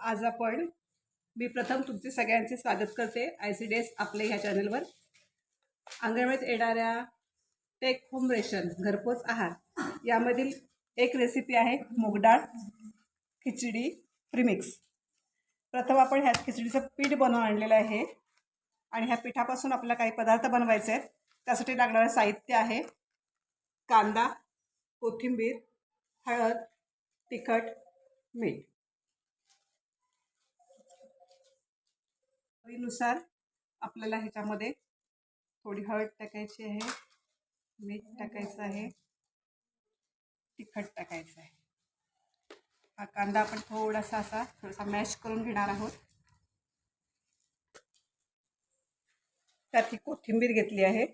आज आपण मी प्रथम तुमचे सगळ्यांचे स्वागत करते. आय सी डी एस आपले ह्या चॅनलवर अंगणवाडीत येणाऱ्या टेक होम रेशन घरपोच आहार यामधील एक रेसिपी आहे मूगडाळ खिचडी प्रिमिक्स प्रथम आपण ह्या खिचडीचं पीठ बनवून आणलेलं आहे. आणि ह्या पिठापासून आपल्याला काही पदार्थ बनवायचे आहेत. त्यासाठी लागणारं साहित्य आहे. कांदा कोथिंबीर हळद तिखट मीठ. चवीनुसार आपल्याला ह्याच्यामध्ये थोडी हळद टाकायची आहे मीठ टाकायचं आहे तिखट टाकायचं आहे. हा कांदा आपण थोडासा असा थोडासा मॅश करून घेणार आहोत. त्यात ही कोथिंबीर घेतली आहे.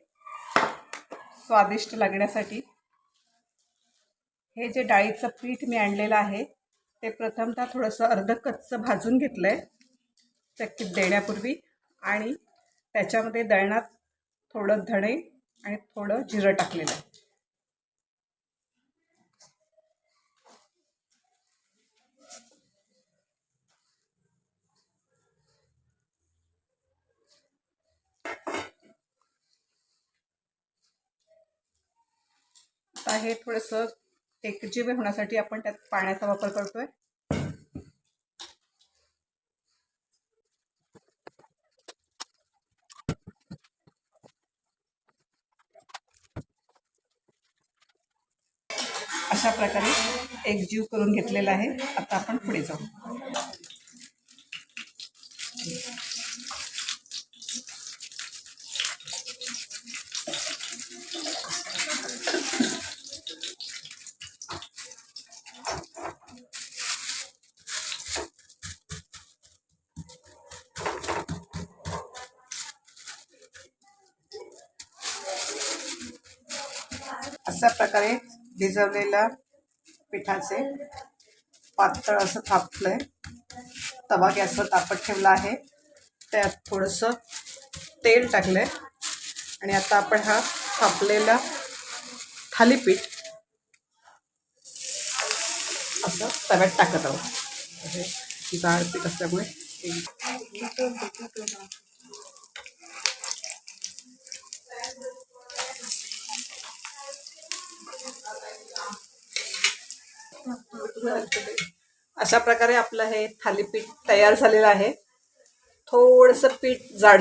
स्वादिष्ट लागण्यासाठी. हे जे डाळीचं पीठ मी आणलेलं आहे ते प्रथमतः थोडंसं अर्ध कच्चं भाजून घेतलं आहे चक्कीत देण्यापूर्वी आणि त्याच्यामध्ये दळणात थोडं धणे आणि थोडं जिरं टाकलेलं आहे. आता हे थोडंसं एकजीव होण्यासाठी आपण त्यात पाण्याचा वापर करतोय. अशा प्रकारे एक जीव करून घेतलेला आहे. आता आपण पुढे जाऊ. अशा प्रकारे भिजवलेल्या पिठाचे पातळ असं थापलंय. तवा गॅसवर तापत ठेवला आहे. त्यात थोडंसं तेल टाकलंय. आणि आता आपण हा थापलेला थालीपीठ असं तव्यात टाकत आहोत. म्हणजे जाड पीठ असल्यामुळे अशा प्रकारे आपलं हे थालीपीठ तयार झालेलं आहे. थोडंसं पीठ जाड